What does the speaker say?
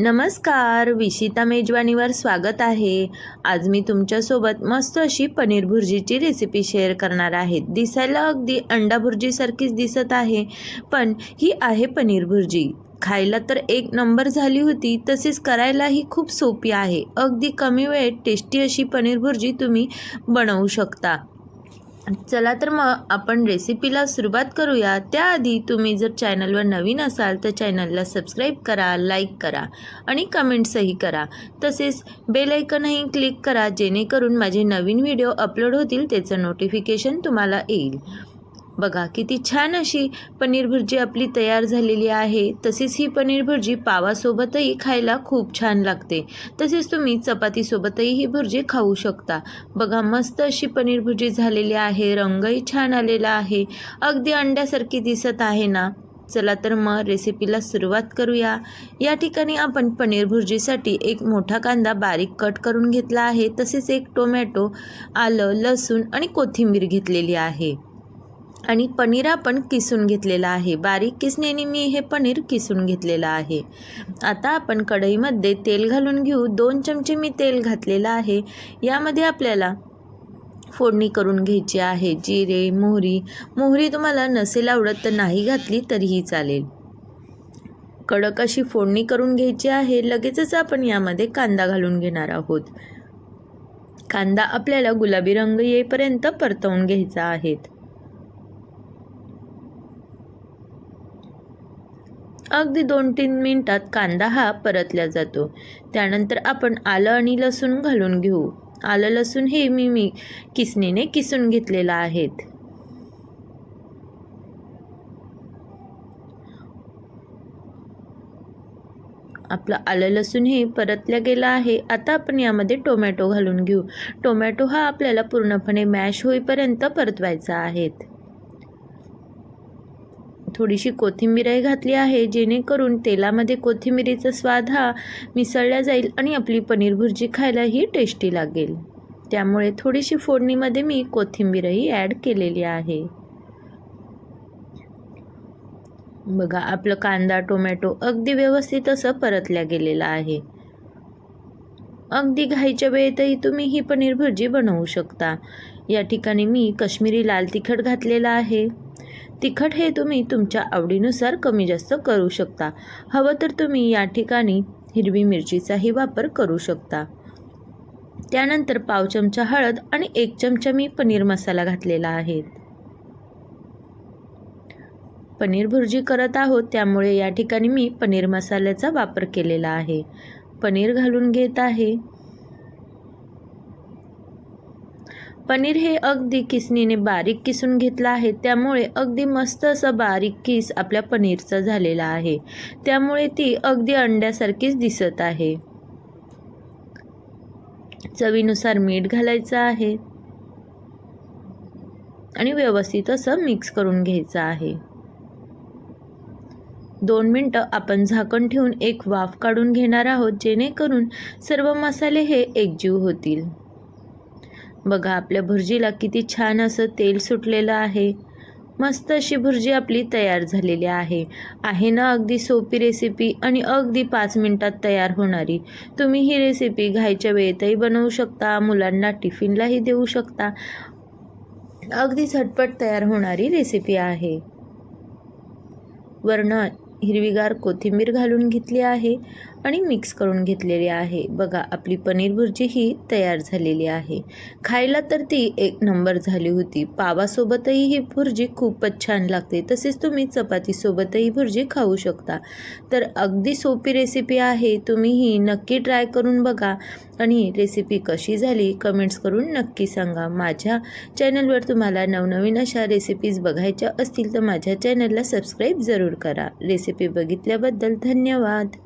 नमस्कार विशिता मेजवानीवर स्वागत आहे. आज मी तुमच्यासोबत मस्त अशी पनीर भुर्जीची रेसिपी शेअर करणार आहे. दिसायला अगदी अंडा भुर्जीसारखीच दिसत आहे पण ही आहे पनीर भुर्जी. खायला तर एक नंबर झाली होती तसेच करायलाही खूप सोपी आहे. अगदी कमी वेळेत टेस्टी अशी पनीर भुर्जी तुम्ही बनवू शकता. चला तर मग आपण रेसिपीला सुरुवात करूया. त्याआधी तुम्ही जर चॅनलवर नवीन असाल तर चॅनलला सबस्क्राईब करा लाईक करा आणि कमेंट्सही करा. तसेच बेलायकनही क्लिक करा जेणेकरून माझे नवीन व्हिडिओ अपलोड होतील त्याचं नोटिफिकेशन तुम्हाला येईल. बघा किती छान अशी पनीर भुर्जी आपली तयार झालेली आहे. तसेच ही पनीर भुर्जी पावासोबतही खायला खूप छान लागते. तसेच तुम्ही चपातीसोबतही ही भुर्जी खाऊ शकता. बघा मस्त अशी पनीर भुर्जी झालेली आहे. रंगही छान आलेला आहे. अगदी अंड्यासारखी दिसत आहे ना? चला तर मग रेसिपीला सुरुवात करूया. या ठिकाणी आपण पनीर भुर्जीसाठी एक मोठा कांदा बारीक कट करून घेतला आहे. तसेच एक टोमॅटो आलं लसूण आणि कोथिंबीर घेतलेली आहे. आणि पनीर आपण किसून घेतलेलं आहे. बारीक किसण्याने मी हे पनीर किसून घेतलेलं आहे. आता आपण कढईमध्ये तेल घालून घेऊ. दोन चमचे मी तेल घातलेलं आहे. यामध्ये आपल्याला फोडणी करून घ्यायची आहे. जिरे मोहरी. मोहरी तुम्हाला नसेल आवडत तर नाही घातली तरीही चालेल. कडक अशी फोडणी करून घ्यायची आहे. लगेचच आपण यामध्ये कांदा घालून घेणार आहोत. कांदा आपल्याला गुलाबी रंग येईपर्यंत परतवून घ्यायचा आहे. अगदी दोन तीन मिनटात कांदा हा परतला जातो. त्यानंतर आपण आलं आणि लसूण घालून घेऊ. आलं लसूण हे मी मी किसणीने किसून घेतलेलं आहेत. आपलं आलं लसूण हे परतल्या गेलं आहे. आता आपण यामध्ये टोमॅटो घालून घेऊ. टोमॅटो हा आपल्याला पूर्णपणे मॅश होईपर्यंत परतवायचा आहेत थोडीशी कोथिंबीरही घातली आहे जेणेकरून तेलामध्ये कोथिंबीरीचा स्वाद हा मिसळला जाईल आणि आपली पनीर भुर्जी खायलाही टेस्टी लागेल. त्यामुळे थोडीशी फोडणीमध्ये मी कोथिंबीरही ॲड केलेली आहे. बघा आपलं कांदा टोमॅटो अगदी व्यवस्थित असं परतल्या गेलेलं आहे. अगदी घाईच्या वेळेतही तुम्ही ही पनीर भुर्जी बनवू शकता. या ठिकाणी मी कश्मीरी लाल तिखट घातलेलं आहे. तिखट हे तुम्ही तुमच्या आवडीनुसार कमी जास्त करू शकता. हवं तर तुम्ही या ठिकाणी हिरवी मिरचीचाही वापर करू शकता. त्यानंतर पाव चमचा हळद आणि एक चमचा मी पनीर मसाला घातलेला आहे. पनीर भुर्जी करत आहोत त्यामुळे या ठिकाणी मी पनीर मसाल्याचा वापर केलेला आहे. पनीर घालून घेत आहे. पनीर हे अगदी किसणीने बारीक किसून घेतलं आहे. त्यामुळे अगदी मस्त असं बारीक किस आपल्या पनीरचा झालेला आहे. त्यामुळे ती अगदी अंड्यासारखीच दिसत आहे. चवीनुसार मीठ घालायचं आहे. आणि व्यवस्थित असं मिक्स करून घ्यायचं आहे. दोन मिनटं आपण झाकण ठेवून एक वाफ काढून घेणार आहोत जेणेकरून सर्व मसाले हे एकजीव होतील. बघा आपल्या भुर्जीला किती छान असं तेल सुटलेलं आहे. मस्त अशी भुर्जी आपली तयार झालेली आहे. आहे ना अगदी सोपी रेसिपी आणि अगदी पाच मिनटात तयार होणारी. तुम्ही ही रेसिपी घायच्या वेळेतही बनवू शकता मुलांना टिफिनलाही देऊ शकता. अगदी झटपट तयार होणारी रेसिपी आहे. वर्ण हिरवीगार कोथिंबीर घालून घेतली आहे. आणि मिक्स करून घेतलेली आहे. बघा आपली पनीर भुर्जी ही तयार झालेली आहे. खायला तर ती एक नंबर झाली होती. पावासोबतही ही भुर्जी खूपच छान लागते. तसेच तुम्ही चपातीसोबतही भुर्जी खाऊ शकता. तर अगदी सोपी रेसिपी आहे. तुम्ही ही नक्की ट्राय करून बघा. आणि रेसिपी कशी झाली कमेंट्स करून नक्की सांगा. माझ्या चॅनलवर तुम्हाला नवनवीन अशा रेसिपीज बघायच्या असतील तर माझ्या चॅनलला सबस्क्राईब जरूर करा. रेसिपी बघितल्याबद्दल धन्यवाद.